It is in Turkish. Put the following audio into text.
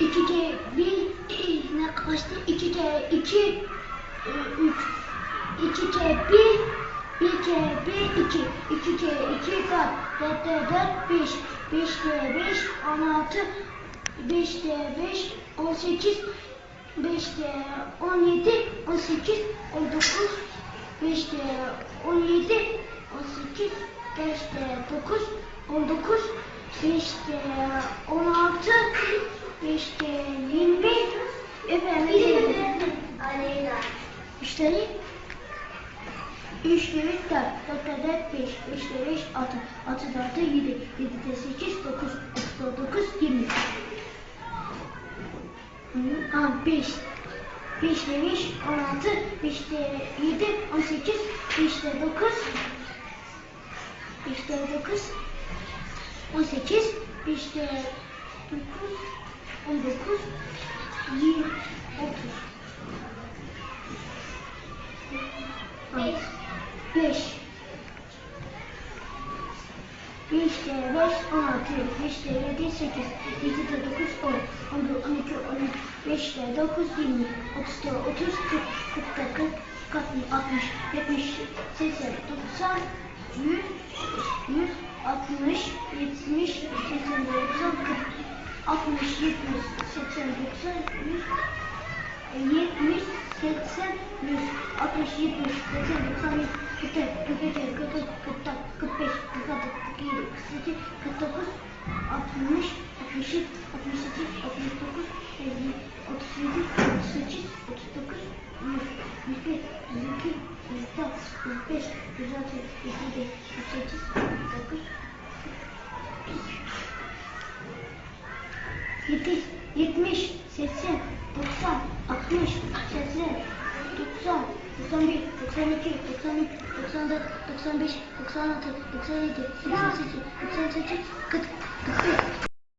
2 kere 1 ne kaçtı? 2 kere 2 3 2 kere 1 1 kere 1 2 2 kere 2 kaç? 4 kere 4 5 5 kere 5 16 5 kere 5 18 5 kere 17 18 19 5 kere 17 18 5 kere 9 19 5 kere 16 5 kere 20 Efendim Aleyna. Müşteri 3 kere 3 4 4 kere 4 5 5 kere 5 6 6 4 7 7 kere 8 9 9 20 Aa, 5 5 kere 5 16 5 kere 7 18 5 kere 9 5 kere 9 18 5 kere 9 19 20 30 Beş. 5 5 kere 5 16 5 kere 7 8 7 kere 9 10 11 12 13 5 kere 9 20 30 kere 30 40 40 kere 40 40 60 70 80 90 100 100 60 70 80 90 40 67 80 100 70 80 100 67 80 90 Кытыр, көпетер, көпір, кыптак, кыпеш, кыпады, кыпейли, кысыты, кытокуз, алтмыш, алтмышет, алтмышети, алтмыш токуз, отуз жети, отуз сегиз, отуз токуз, жүз, жүз бир, жүз эки, жүз төрт, жүз беш, жүз алты, жүз жети, жүз сегиз, жүз токуз, 39, 100, 101, 102, 104, 105, 106, 107, 108, 109, 70, 70, 80, 90, 60, 80, 90, 91, 92, 93, 94, 95, 96, 97, 98, 98, 40, 41,